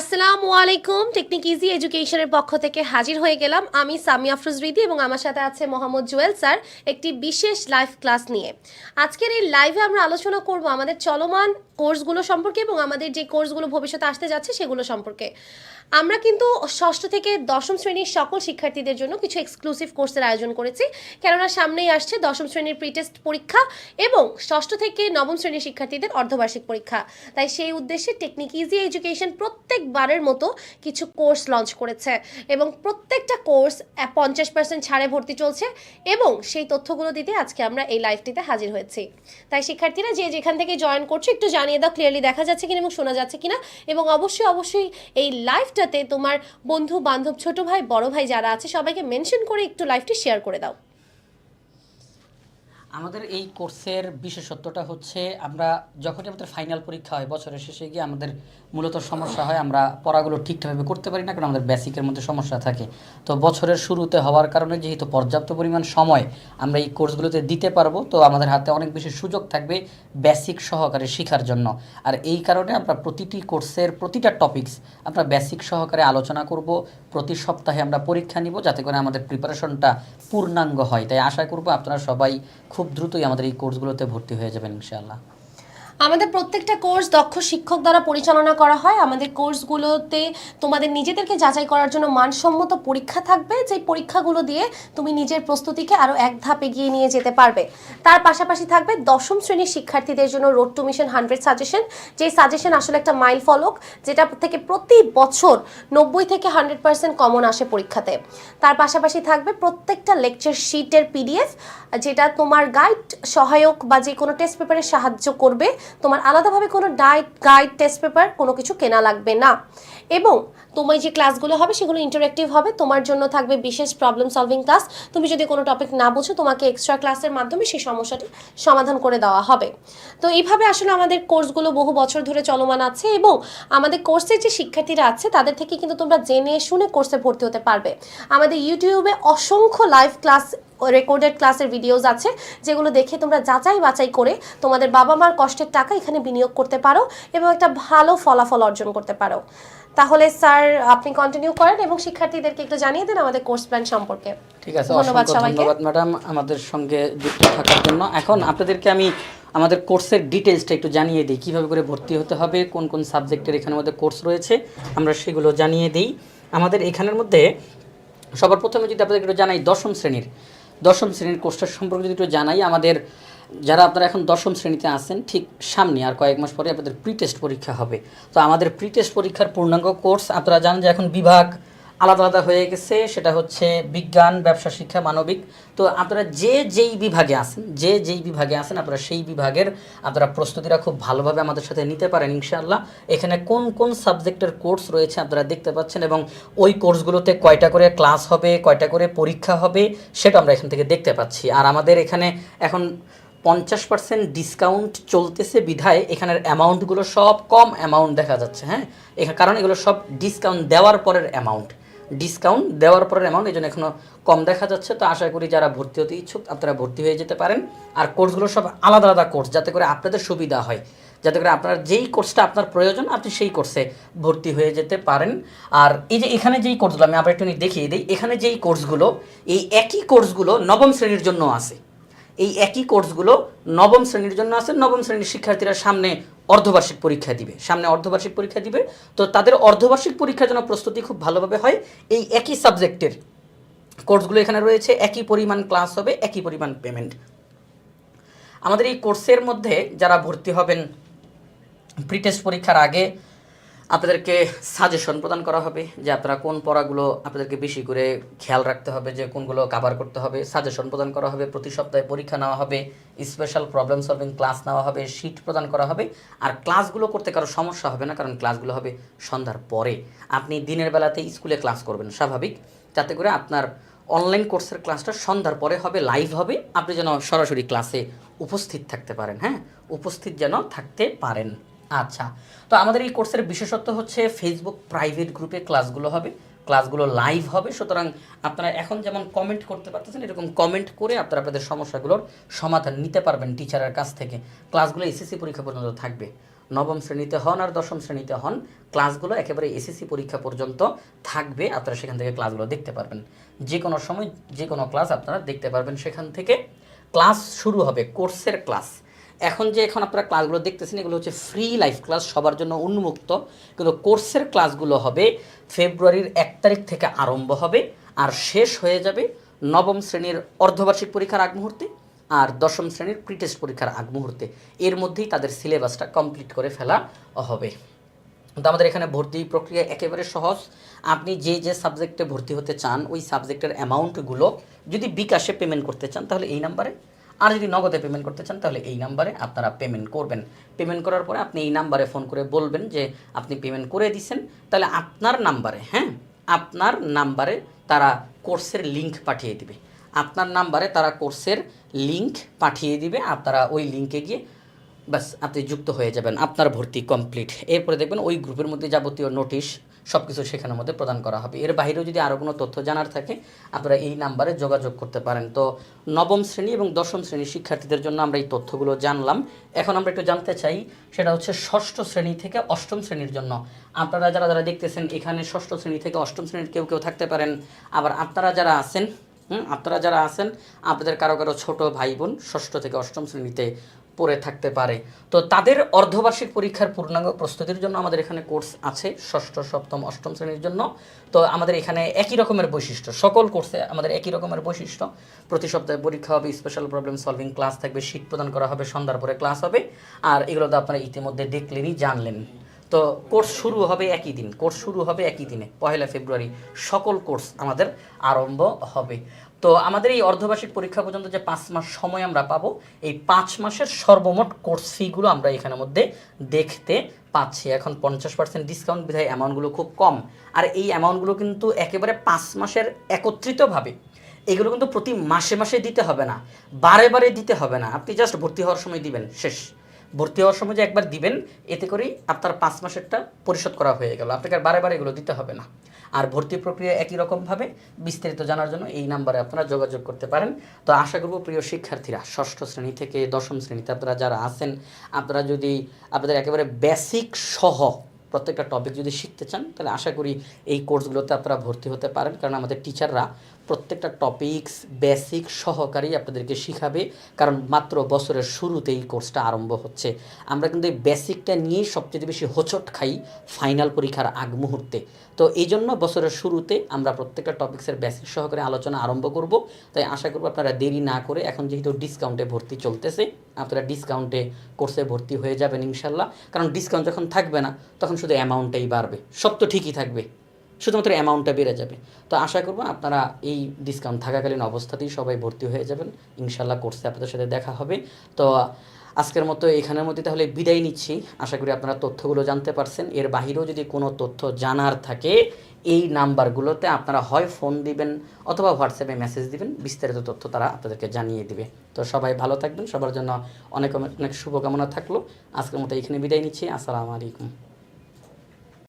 আসসালামু আলাইকুম। Technique easy এডুকেশনের পক্ষ থেকে হাজির হয়ে গেলাম আমি সামি আফরুজ রিদি এবং আমার সাথে আছে মোহাম্মদ জুয়েল স্যার, একটি বিশেষ লাইভ ক্লাস নিয়ে। আজকের এই লাইভে আমরা আলোচনা করব আমাদের চলমান কোর্সগুলো সম্পর্কে এবং আমাদের যে কোর্সগুলো ভবিষ্যতে আসতে যাচ্ছে সেগুলো সম্পর্কে। আমরা কিন্তু ষষ্ঠ থেকে দশম শ্রেণির সকল শিক্ষার্থীদের জন্য কিছু এক্সক্লুসিভ কোর্সের আয়োজন করেছি। কেননা সামনেই আসছে দশম শ্রেণির প্রিটেস্ট পরীক্ষা এবং ষষ্ঠ থেকে নবম শ্রেণির শিক্ষার্থীদের অর্ধবার্ষিক পরীক্ষা। তাই সেই উদ্দেশ্যে টেকনিক ইজি এডুকেশন প্রত্যেকবারের মতো কিছু কোর্স লঞ্চ করেছে এবং প্রত্যেকটা কোর্স পঞ্চাশ পার্সেন্ট ছাড়ে ভর্তি চলছে এবং সেই তথ্যগুলো দিতে আজকে আমরা এই লাইভটিতে হাজির হয়েছি। তাই শিক্ষার্থীরা যে যেখান থেকে জয়েন করছ একটু জানিয়ে দাও ক্লিয়ারলি দেখা যাচ্ছে কিনা এবং শোনা যাচ্ছে কিনা। এবং অবশ্যই অবশ্যই এই লাইভটাতে তোমার বন্ধু, বান্ধব, ছোট ভাই, বড় ভাই যারা আছে, সবাইকে মেনশন করে একটু লাইভটি শেয়ার করে দাও। আমাদের এই কোর্সের বিশেষত্বটা হচ্ছে, আমরা যখনই আমাদের ফাইনাল পরীক্ষা হয়, বছরের শেষে গিয়ে আমাদের মূলত সমস্যা হয়, আমরা পড়াগুলো ঠিকঠাকভাবে করতে পারি না, কারণ আমাদের বেসিকের মধ্যে সমস্যা থাকে। তো বছরের শুরুতে হওয়ার কারণে যেহেতু পর্যাপ্ত পরিমাণ সময় আমরা এই কোর্সগুলোতে দিতে পারব, তো আমাদের হাতে অনেক বেশি সুযোগ থাকবে বেসিক সহকারে শেখার জন্য। আর এই কারণে আমরা প্রতিটি কোর্সের প্রতিটা টপিকস আমরা বেসিক সহকারে আলোচনা করব, প্রতি সপ্তাহে আমরা পরীক্ষা নিব, যাতে করে আমাদের প্রিপারেশনটা পূর্ণাঙ্গ হয়। তাই আশা করব আপনারা সবাই খুব দ্রুতই আমাদের এই কোর্সগুলোতে ভর্তি হয়ে যাবেন, ইনশাআল্লাহ। আমাদের প্রত্যেকটা কোর্স দক্ষ শিক্ষক দ্বারা পরিচালনা করা হয়। আমাদের কোর্সগুলোতে তোমাদের নিজেদেরকে যাচাই করার জন্য মানসম্মত পরীক্ষা থাকবে। যে পরীক্ষাগুলো দিয়ে তুমি নিজের প্রস্তুতিকে আরও এক ধাপ এগিয়ে নিয়ে যেতে পারবে। তার পাশাপাশি থাকবে দশম শ্রেণির শিক্ষার্থীদের জন্য road to mission hundred suggestion যে সাজেশন আসলে একটা মাইল ফলক যেটা থেকে প্রতি বছর নব্বই থেকে হান্ড্রেড পার্সেন্ট কমন আসে পরীক্ষাতে। তার পাশাপাশি থাকবে প্রত্যেকটা লেকচার শিটের পিডিএফ যেটা তোমার গাইড সহায়ক বা যে কোনো টেস্ট পেপারে সাহায্য করবে। তোমার আলাদাভাবে কোনো ডায়েট গাইড টেস্ট পেপার কোনো কিছু কেনা লাগবে না। এবং তোমার যে ক্লাসগুলো হবে সেগুলো ইন্টারেক্টিভ হবে, তোমার জন্য থাকবে বিশেষ প্রবলেম সলভিং ক্লাস তুমি যদি কোনো টপিক না বুঝো, তোমাকে এক্সট্রা ক্লাসের মাধ্যমে সেই সমস্যাটি সমাধান করে দেওয়া হবে। তো এইভাবে আসলে আমাদের কোর্সগুলো বহু বছর ধরে চলমান আছে এবং আমাদের কোর্সের যে শিক্ষার্থীরা আছে, তাদের থেকে কিন্তু তোমরা জেনে শুনে কোর্সে ভর্তি হতে পারবে। আমাদের ইউটিউবে অসংখ্য লাইভ ক্লাস রেকর্ডেড ক্লাসের ভিডিওস আছে, যেগুলো দেখে তোমরা যাচাই বাছাই করে তোমাদের বাবা মার কষ্টের টাকা এখানে বিনিয়োগ করতে পারো এবং একটা ভালো ফলাফল অর্জন করতে পারো। তাহলে স্যার আপনি কন্টিনিউ করেন এবং শিক্ষার্থীদেরকে একটু জানিয়ে দেন আমাদের কোর্স প্ল্যান সম্পর্কে। ঠিক আছে ধন্যবাদ সবাইকে। ধন্যবাদ ম্যাডাম আমাদের সঙ্গে যুক্ত থাকার জন্য। এখন আপনাদেরকে আমি আমাদের কোর্সের ডিটেলসটা একটু জানিয়ে দিই কীভাবে করে ভর্তি হতে হবে কোন কোন সাবজেক্টের এখানে মধ্যে কোর্স রয়েছে আমরা সেগুলো জানিয়ে দিই। আমাদের এখানের মধ্যে সবার প্রথমে যদি আপনাদের একটু জানাই দশম শ্রেণির দশম শ্রেণির কোর্সটা সম্পর্কে যদি একটু জানাই আমাদের যারা আপনারা এখন দশম শ্রেণীতে আছেন, ঠিক সামনে আর কয়েক মাস পরে আপনাদের প্রি টেস্ট পরীক্ষা হবে। তো আমাদের প্রি টেস্ট পরীক্ষার পূর্ণাঙ্গ কোর্স আপনারা জানেন যে এখন বিভাগ আলাদা আলাদা হয়ে গেছে, সেটা হচ্ছে বিজ্ঞান, ব্যবসা, শিক্ষা, মানবিক। তো আপনারা যে যেই বিভাগে আছেন, যে যেই বিভাগে আছেন, আপনারা সেই বিভাগের আপনারা প্রস্তুতিটা খুব ভালোভাবে আমাদের সাথে নিতে পারেন ইনশাআল্লাহ। এখানে কোন কোন সাবজেক্টের কোর্স রয়েছে আপনারা দেখতে পাচ্ছেন এবং ওই কোর্সগুলোতে কয়টা করে ক্লাস হবে, কয়টা করে পরীক্ষা হবে, সেটা আমরা এখান থেকে দেখতে পাচ্ছি। আর আমাদের এখানে এখন পঞ্চাশ পার্সেন্ট ডিসকাউন্ট চলতেছে বিধায় এখানের অ্যামাউন্টগুলো সব কম অ্যামাউন্ট দেখা যাচ্ছে হ্যাঁ? এখানে কারণ এগুলো সব ডিসকাউন্ট দেওয়ার পরের অ্যামাউন্ট ডিসকাউন্ট দেওয়ার পরের অ্যামাউন্ট এই জন্য এখনও কম দেখা যাচ্ছে। তো আশা করি যারা ভর্তি হতে ইচ্ছুক, আপনারা ভর্তি হয়ে যেতে পারেন। আর কোর্সগুলো সব আলাদা আলাদা কোর্স যাতে করে আপনাদের সুবিধা হয়। যাতে করে আপনার যেই কোর্সটা আপনার প্রয়োজন, আপনি সেই কোর্সে ভর্তি হয়ে যেতে পারেন। আর এই যে এখানে যেই কোর্সগুলো আমি আবার একটু দেখিয়ে দিই। এখানে যেই কোর্সগুলো এই একই কোর্সগুলো নবম শ্রেণির জন্য আছে। এই একই কোর্সগুলো নবম শ্রেণির জন্য আছে, নবম শ্রেণির শিক্ষার্থীরা সামনে অর্ধবার্ষিক পরীক্ষা দিবে। সামনে অর্ধবার্ষিক পরীক্ষা দিবে। তো তাদের অর্ধবার্ষিক পরীক্ষার জন্য প্রস্তুতি খুব ভালোভাবে হয়। এই একই সাবজেক্টের কোর্সগুলো এখানে রয়েছে, একই পরিমাণ ক্লাস হবে, একই পরিমাণ পেমেন্ট। আমাদের এই কোর্সের মধ্যে যারা ভর্তি হবেন প্রি টেস্ট পরীক্ষার আগে আপনাদেরকে সাজেশন প্রদান করা হবে যে আপনারা কোন পড়াগুলো আপনাদেরকে বেশি করে খেয়াল রাখতে হবে, যে কোনগুলো কাভার করতে হবে। সাজেশন প্রদান করা হবে, প্রতি সপ্তাহে পরীক্ষা নেওয়া হবে স্পেশাল প্রবলেম সলভিং ক্লাস নেওয়া হবে শিট প্রদান করা হবে। আর ক্লাসগুলো করতে কারও সমস্যা হবে না, কারণ ক্লাসগুলো হবে সন্ধ্যার পরে। আপনি দিনের বেলাতে স্কুলে ক্লাস করবেন, স্বাভাবিক। যাতে করে আপনার অনলাইন কোর্সের ক্লাসটা সন্ধ্যার পরে হবে লাইভ হবে। আপনি যেন সরাসরি ক্লাসে উপস্থিত থাকতে পারেন হ্যাঁ? উপস্থিত যেন থাকতে পারেন। আচ্ছা তো আমাদের এই কোর্সের বিশেষত্ব হচ্ছে ফেসবুক প্রাইভেট গ্রুপে ক্লাসগুলো হবে ক্লাসগুলো লাইভ হবে, সুতরাং আপনারা এখন যেমন কমেন্ট করতে পারতেছেন, এরকম কমেন্ট করে আপনারা আপনাদের সমস্যাগুলোর সমাধান নিতে পারবেন টিচারের কাছ থেকে। ক্লাসগুলো এসএসসি পরীক্ষা পর্যন্ত থাকবে। নবম শ্রেণীতে হন আর দশম শ্রেণীতে হন ক্লাসগুলো একেবারে এসএসসি পরীক্ষা পর্যন্ত থাকবে, আপনারা সেখান থেকে ক্লাসগুলো দেখতে পারবেন। যে কোনো সময় যে কোনো ক্লাস আপনারা দেখতে পারবেন সেখান থেকে। ক্লাস শুরু হবে কোর্সের ক্লাস এখন যে এখন আপনারা ক্লাসগুলো দেখতেছেন, এগুলো হচ্ছে ফ্রি লাইভ ক্লাস সবার জন্য উন্মুক্ত। কিন্তু কোর্সের ক্লাসগুলো হবে ফেব্রুয়ারির এক তারিখ থেকে আরম্ভ হবে, আর শেষ হয়ে যাবে নবম শ্রেণির অর্ধবার্ষিক পরীক্ষার আগ মুহূর্তে আর দশম শ্রেণির প্রিটেস্ট পরীক্ষার আগ মুহূর্তে। এর মধ্যেই তাদের সিলেবাসটা কমপ্লিট করে ফেলা হবে। তো আমাদের এখানে ভর্তি প্রক্রিয়া একেবারে সহজ। আপনি যে যে সাবজেক্টে ভর্তি হতে চান, ওই সাবজেক্টের অ্যামাউন্টগুলো যদি বিকাশে পেমেন্ট করতে চান, তাহলে এই নাম্বারে আর যদি নগদে পেমেন্ট করতে চান, তাহলে এই নাম্বারে আপনারা পেমেন্ট করবেন। পেমেন্ট করার পরে আপনি এই নাম্বারে ফোন করে বলবেন যে, আপনি পেমেন্ট করে দিছেন। তাহলে আপনার নাম্বারে হ্যাঁ আপনার নাম্বারে তারা কোর্সের লিঙ্ক পাঠিয়ে দিবে। আপনার নাম্বারে তারা কোর্সের লিঙ্ক পাঠিয়ে দিবে। আপনারা ওই লিঙ্কে গিয়ে ব্যাস, আপনি যুক্ত হয়ে যাবেন। আপনার ভর্তি কমপ্লিট এরপরে দেখবেন ওই গ্রুপের মধ্যে যাবতীয় নোটিশ সব কিছু সেখানের মধ্যে প্রদান করা হবে। এর বাইরেও যদি আরও কোনো তথ্য জানার থাকে, আপনারা এই নাম্বারে যোগাযোগ করতে পারেন। তো নবম শ্রেণি এবং দশম শ্রেণির শিক্ষার্থীদের জন্য আমরা এই তথ্যগুলো জানলাম। এখন আমরা একটু জানতে চাই, সেটা হচ্ছে ষষ্ঠ শ্রেণি থেকে অষ্টম শ্রেণির জন্য। আপনারা যারা যারা দেখতেছেন, এখানে ষষ্ঠ শ্রেণি থেকে অষ্টম শ্রেণির কেউ কেউ থাকতে পারেন। আবার আপনারা যারা আছেন আপনারা যারা আছেন, আপনাদের কারও কারও ছোট ভাই বোন ষষ্ঠ থেকে অষ্টম শ্রেণীতে পড়ে থাকতে পারে। তো তাদের অর্ধবার্ষিক পরীক্ষার পূর্ণাঙ্গ প্রস্তুতির জন্য আমাদের এখানে কোর্স আছে, ষষ্ঠ, সপ্তম, অষ্টম শ্রেণির জন্য। তো আমাদের এখানে একই রকমের বৈশিষ্ট্য, সকল কোর্সে আমাদের একই রকমের বৈশিষ্ট্য। প্রতি সপ্তাহে পরীক্ষা হবে স্পেশাল প্রবলেম সলভিং ক্লাস থাকবে শীট প্রদান করা হবে, সন্ধ্যার পরে ক্লাস হবে। আর এগুলো তো আপনারা ইতিমধ্যে দেখলেনই, জানলেন। তো কোর্স শুরু হবে একই দিন, কোর্স শুরু হবে একই দিনে, পহেলা ফেব্রুয়ারি, সকল কোর্স আমাদের আরম্ভ হবে। তো আমাদের এই অর্ধবার্ষিক পরীক্ষা পর্যন্ত যে পাঁচ মাস সময় আমরা পাবো, এই পাঁচ মাসের সর্বমোট কোর্স ফিগুলো আমরা এখানের মধ্যে দেখতে পাচ্ছি। এখন পঞ্চাশ পার্সেন্ট ডিসকাউন্ট বিধায় অ্যামাউন্টগুলো খুব কম। আর এই অ্যামাউন্টগুলো কিন্তু একেবারে পাঁচ মাসের একত্রিতভাবে। এগুলো কিন্তু প্রতি মাসে মাসে দিতে হবে না। বারে বারে দিতে হবে না। আপনি জাস্ট ভর্তি হওয়ার সময় দিবেন, শেষ। ভর্তি হওয়ার সময় যে একবার দিবেন, এতে করেই আপনার পাঁচ মাসেরটা পরিশোধ করা হয়ে গেল। আপনাকে আর বারে বারে এগুলো দিতে হবে না। আর ভর্তি প্রক্রিয়া একই রকমভাবে, বিস্তারিত জানার জন্য এই নাম্বারে আপনারা যোগাযোগ করতে পারেন। তো আশা করব, প্রিয় শিক্ষার্থীরা, ষষ্ঠ শ্রেণি থেকে দশম শ্রেণীতে আপনারা যারা আছেন, আপনারা যদি আপনাদের একেবারে বেসিক সহ প্রত্যেকটা টপিক যদি শিখতে চান, তাহলে আশা করি এই কোর্সগুলোতে আপনারা ভর্তি হতে পারেন। কারণ আমাদের টিচাররা প্রত্যেকটা টপিকস বেসিক সহকারী আপনাদেরকে শিখাবে, কারণ মাত্র বছরের শুরুতে এই কোর্সটা আরম্ভ হচ্ছে। আমরা কিন্তু এই বেসিকটা নিয়েই সবচেয়ে বেশি হোঁচট খাই ফাইনাল পরীক্ষার আগ মুহূর্তে। তো এই জন্য বছরের শুরুতে আমরা প্রত্যেকটা টপিক্সের বেসিক সহকারে আলোচনা আরম্ভ করব। তাই আশা করব আপনারা দেরি না করে এখন যেহেতু ডিসকাউন্টে ভর্তি চলতেছে, আপনারা ডিসকাউন্টে কোর্সে ভর্তি হয়ে যাবেন ইনশাল্লাহ। কারণ ডিসকাউন্ট যখন থাকবে না, তখন শুধু অ্যামাউন্টটাই বাড়বে। সব তো ঠিকই থাকবে। শুধুমাত্র অ্যামাউন্টটা বেড়ে যাবে। তো আশা করব আপনারা এই ডিসকাউন্ট থাকাকালীন অবস্থাতেই সবাই ভর্তি হয়ে যাবেন। ইনশাল্লাহ কোর্সে আপনাদের সাথে দেখা হবে। তো আজকের মতো এখানের মধ্যে তাহলে বিদায় নিচ্ছি। আশা করি আপনারা তথ্যগুলো জানতে পারছেন। এর বাহিরেও যদি কোনো তথ্য জানার থাকে, এই নাম্বারগুলোতে আপনারা হয় ফোন দিবেন অথবা হোয়াটসঅ্যাপে মেসেজ দিবেন। বিস্তারিত তথ্য তারা আপনাদেরকে জানিয়ে দিবে। তো সবাই ভালো থাকবেন। সবার জন্য অনেক অনেক শুভকামনা থাকল। আজকের মতো এখানে বিদায় নিচ্ছি। আসসালামু আলাইকুম।